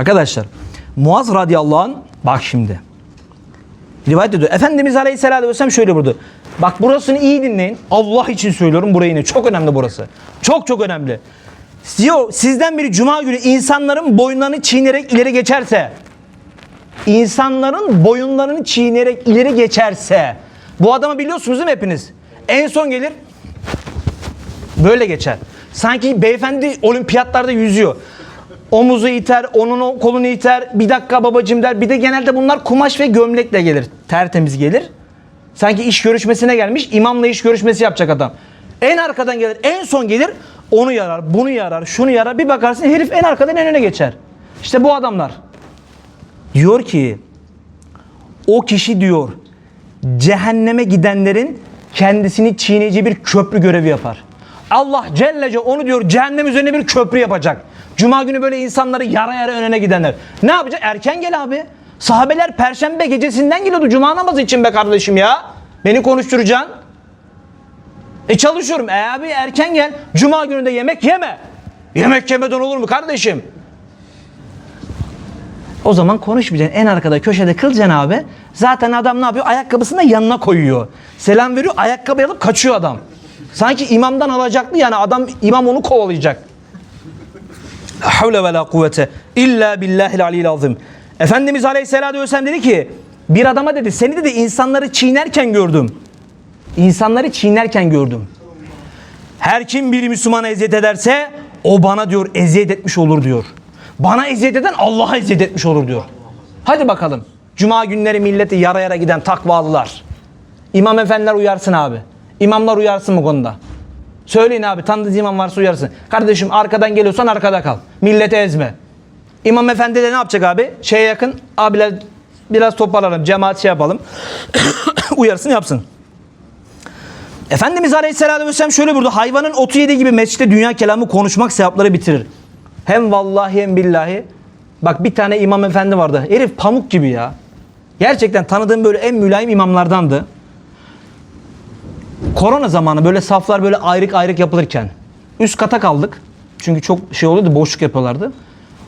Arkadaşlar Muaz radıyallahu anh bak şimdi. Rivayet ediyor. Efendimiz aleyhisselatü vesselam şöyle buyurdu. Bak burasını iyi dinleyin. Allah için söylüyorum burayı yine. Çok önemli burası. Çok çok önemli. Sizden biri cuma günü insanların boyunlarını çiğnerek ileri geçerse insanların boyunlarını çiğnerek ileri geçerse bu adamı biliyorsunuz değil mi hepiniz? En son gelir böyle geçer. Sanki beyefendi olimpiyatlarda yüzüyor. Omuzu iter, onun kolunu iter, bir dakika babacım der. Bir de genelde bunlar kumaş ve gömlekle gelir. Tertemiz gelir. Sanki iş görüşmesine gelmiş, imamla iş görüşmesi yapacak adam. En arkadan gelir, en son gelir, onu yarar, bunu yarar, şunu yarar. Bir bakarsın herif en arkadan en öne geçer. İşte bu adamlar. Diyor ki, o kişi diyor, cehenneme gidenlerin kendisini çiğneyici bir köprü görevi yapar. Allah Celle Celle onu diyor cehennem üzerine bir köprü yapacak. Cuma günü böyle insanları yara yara önüne gidenler. Ne yapacak? Erken gel abi. Sahabeler perşembe gecesinden geliyordu cuma namazı için be kardeşim ya. Beni konuşturacaksın. E çalışıyorum. E abi erken gel. Cuma günü de yemek yeme. Yemek yemeden olur mu kardeşim? O zaman konuşmayacaksın. En arkada köşede kılacaksın abi. Zaten adam ne yapıyor? Ayakkabısını da yanına koyuyor. Selam veriyor. Ayakkabı alıp kaçıyor adam. Sanki imamdan alacaklı yani adam imam onu kovalayacak. Havle ve la kuvvete illa billahil aliyyil azim. Efendimiz Aleyhisselatü Vesselam dedi ki bir adama dedi seni dedi insanları çiğnerken gördüm. İnsanları çiğnerken gördüm. Her kim bir Müslümana eziyet ederse o bana diyor eziyet etmiş olur diyor. Bana eziyet eden Allah'a eziyet etmiş olur diyor. Hadi bakalım. Cuma günleri milleti yara yara giden takvalılar. İmam efendiler uyarsın abi. İmamlar uyarsın bu konuda. Söyleyin abi tanıdığınız imam varsa uyarsın. Kardeşim arkadan geliyorsan arkada kal. Milleti ezme. İmam efendi de ne yapacak abi? Şeye yakın abiler biraz toparlanalım. Cemaat şey yapalım. uyarsın yapsın. Efendimiz Aleyhisselatü Vesselam şöyle burada hayvanın otu yediği gibi mescitte dünya kelamı konuşmak sevapları bitirir. Hem vallahi hem billahi. Bak bir tane imam efendi vardı. Herif pamuk gibi ya. Gerçekten tanıdığım böyle en mülayim imamlardandı. Korona zamanı böyle saflar böyle ayrık ayrık yapılırken üst kata kaldık. Çünkü çok şey oluyordu boşluk yapıyorlardı.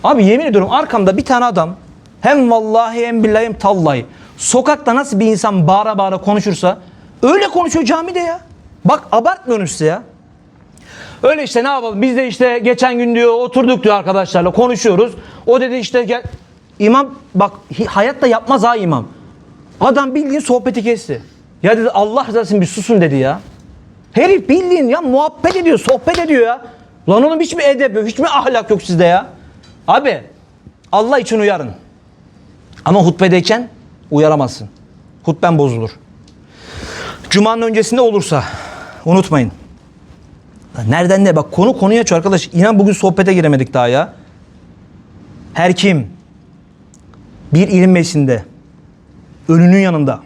Abi yemin ediyorum arkamda bir tane adam hem vallahi hem billahi hem tallahi sokakta nasıl bir insan bağıra bağıra konuşursa öyle konuşuyor camide ya. Bak abartmıyorum size ya. Öyle işte ne yapalım biz de işte geçen gün diyor oturduk diyor arkadaşlarla konuşuyoruz. O dedi işte gel. İmam bak hayatta yapmaz ha imam. Adam bildiğin sohbeti kesti. Ya dedi Allah rızası için bir susun dedi ya. Herif bildiğin ya muhabbet ediyor, sohbet ediyor ya. Lan oğlum hiç mi edep yok, hiç mi ahlak yok sizde ya? Abi Allah için uyarın. Ama hutbedeyken uyaramazsın. Hutben bozulur. Cuma'nın öncesinde olursa unutmayın. Nereden ne? Bak konu konuya açıyor arkadaş. İnan bugün sohbete giremedik daha ya. Her kim bir ilim meclisinde, ölünün yanında,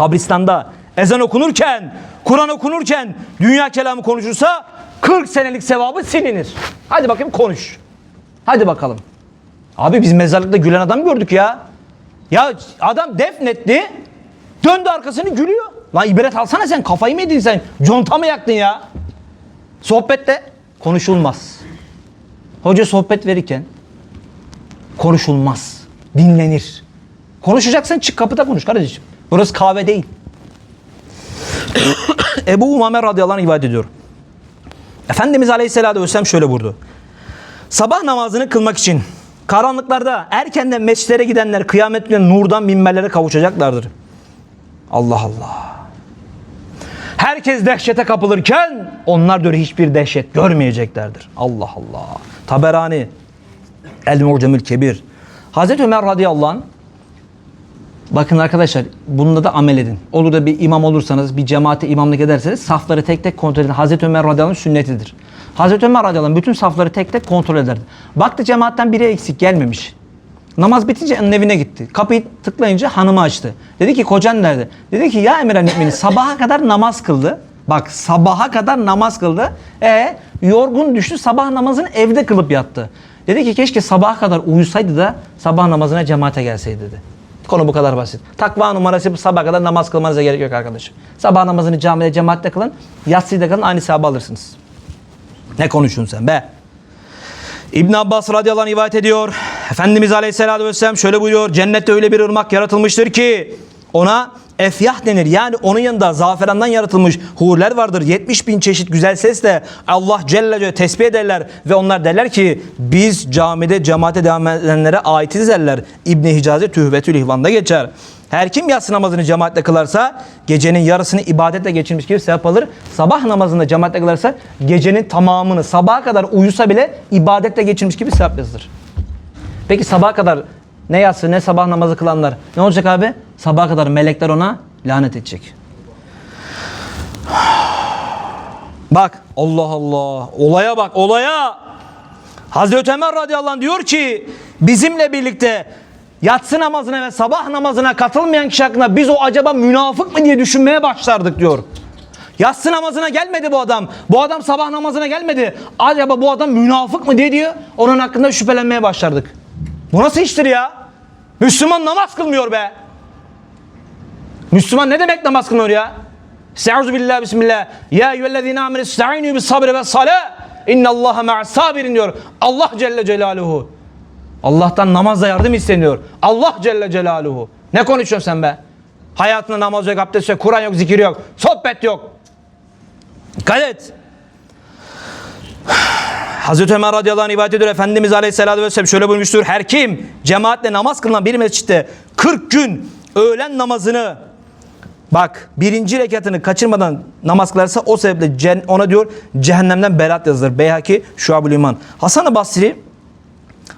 kabristanda ezan okunurken, Kur'an okunurken dünya kelamı konuşursa 40 senelik sevabı silinir. Hadi bakayım konuş. Hadi bakalım. Abi biz mezarlıkta gülen adam gördük ya. Ya adam defnetti. Döndü arkasını gülüyor. Lan ibret alsana sen kafayı mı yedin sen? Conta mı yaktın ya? Sohbette konuşulmaz. Hoca sohbet verirken konuşulmaz. Dinlenir. Konuşacaksan çık kapıda konuş kardeşim. Burası kahve değil. Ebu Umame radıyallahu anh rivayet ediyor. Efendimiz Aleyhisselatü Vesselam şöyle buyurdu. Sabah namazını kılmak için karanlıklarda erkenden mescitlere gidenler kıyamet günü nurdan minberlere kavuşacaklardır. Allah Allah. Herkes dehşete kapılırken onlar diyor hiçbir dehşet görmeyeceklerdir. Allah Allah. Taberani El Mu'cemül Kebir. Hazreti Ömer radıyallahu anh Bakın arkadaşlar bununla da amel edin. Olur da bir imam olursanız, bir cemaate imamlık ederseniz safları tek tek kontrol edin. Hazreti Ömer radıyallahu sünnetidir. Hazreti Ömer radıyallahu bütün safları tek tek kontrol ederdi. Baktı cemaatten biri eksik gelmemiş. Namaz bitince onun evine gitti. Kapıyı tıklayınca hanımı açtı. Dedi ki kocan nerede? Dedi ki ya emir müminin sabaha kadar namaz kıldı. Bak sabaha kadar namaz kıldı. E yorgun düştü sabah namazını evde kılıp yattı. Dedi ki keşke sabaha kadar uyusaydı da sabah namazına cemaate gelseydi dedi. Konu bu kadar basit. Takva numarası sabah kadar namaz kılmanıza gerek yok arkadaşım. Sabah namazını camide cemaatte kılın. Yatsıyı da kılın aynı sevabı alırsınız. Ne konuşuyorsun sen be? İbn Abbas radıyallahu anh rivayet ediyor. Efendimiz Aleyhisselatü Vesselam şöyle buyuruyor. Cennette öyle bir ırmak yaratılmıştır ki ona efyah denir. Yani onun yanında zaferandan yaratılmış hurler vardır. 70 bin çeşit güzel sesle Allah Celle Celle tesbih ederler ve onlar derler ki biz camide cemaate devam edenlere aitiz derler. İbni Hicazi Tühvetül İhvan'da geçer. Her kim yatsı namazını cemaatle kılarsa gecenin yarısını ibadetle geçirmiş gibi sevap alır. Sabah namazında cemaatle kılarsa gecenin tamamını sabaha kadar uyusa bile ibadetle geçirmiş gibi sevap yazılır. Peki sabaha kadar ne yatsı ne sabah namazı kılanlar ne olacak abi? Sabaha kadar melekler ona lanet edecek. Bak Allah Allah olaya bak olaya. Hazreti Ömer radıyallahu anh diyor ki bizimle birlikte yatsı namazına ve sabah namazına katılmayan kişi hakkında biz o acaba münafık mı diye düşünmeye başlardık diyor. Yatsı namazına gelmedi bu adam. Bu adam sabah namazına gelmedi. Acaba bu adam münafık mı diye diyor. Onun hakkında şüphelenmeye başlardık. Bu nasıl iştir ya? Müslüman namaz kılmıyor be. Müslüman ne demek namaz kılmıyor ya? Estaizu billah bismillah. Ya eyyühellezine amene esta'inu bis sabri ve salah. İnnallaha ma'as sabirin diyor. Allah Celle Celaluhu. Allah'tan namazla yardım isteniyor. Allah Celle Celaluhu. Ne konuşuyorsun sen be? Hayatında namaz yok, abdest yok, Kur'an yok, zikir yok, sohbet yok. Dikkat et. Hazreti Ömer radıyallahu anh rivayet ediyor. Efendimiz aleyhissalatü vesselam şöyle buyurmuştur. Her kim cemaatle namaz kılınan bir mescitte 40 gün öğlen namazını bak birinci rekatını kaçırmadan namaz kılarsa o sebeple ona diyor cehennemden berat yazılır. Beyhaki Şuab-ül İman. Hasan-ı Basri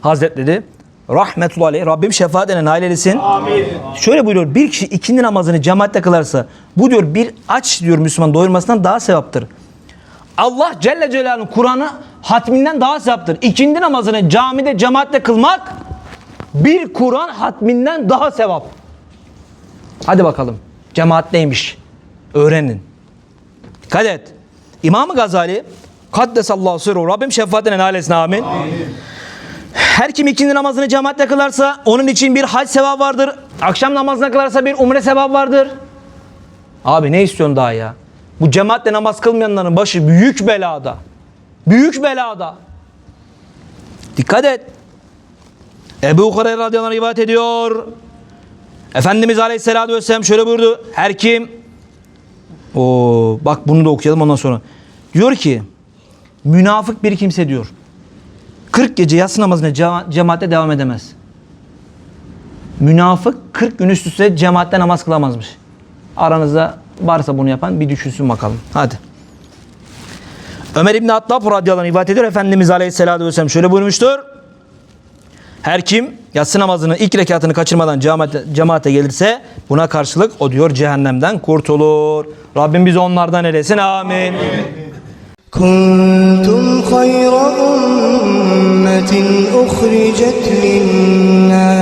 Hazretleri rahmetullahi aleyh Rabbim şefaat eden ailelisin. Amin. Şöyle buyuruyor bir kişi ikindi namazını cemaatle kılarsa bu diyor bir aç diyor Müslüman doyurmasından daha sevaptır. Allah Celle Celaluhu'nun Kur'an'ı hatminden daha sevaptır. İkindi namazını camide cemaatle kılmak bir Kur'an hatminden daha sevap. Hadi bakalım. Cemaat neymiş? Öğrenin. Dikkat et. İmam-ı Gazali Kaddesallahu sırru Rabbim şefaat eden ailesine amin. Her kim ikindi namazını cemaatle kılarsa onun için bir hac sevabı vardır. Akşam namazına kılarsa bir umre sevabı vardır. Abi ne istiyorsun daha ya? Bu cemaatle namaz kılmayanların başı büyük belada. Büyük belada. Dikkat et. Ebu Hureyre radıyallahu anh rivayet ediyor. Efendimiz aleyhissalatü vesselam şöyle buyurdu. Her kim o bak bunu da okuyalım ondan sonra. Diyor ki münafık bir kimse diyor. 40 gece yatsı namazına cema- devam edemez. Münafık 40 gün üst üste cemaatte namaz kılamazmış. Aranızda Varsa bunu yapan bir düşünsün bakalım. Hadi. Ömer İbni Hattab radıyallahu anh rivayet ediyor. Efendimiz aleyhisselatü vesselam şöyle buyurmuştur. Her kim yatsı namazının ilk rekatını kaçırmadan cemaate, cemaate gelirse buna karşılık o diyor cehennemden kurtulur. Rabbim bizi onlardan eylesin. Amin. Kuntum hayra ummetin uhricet linnâ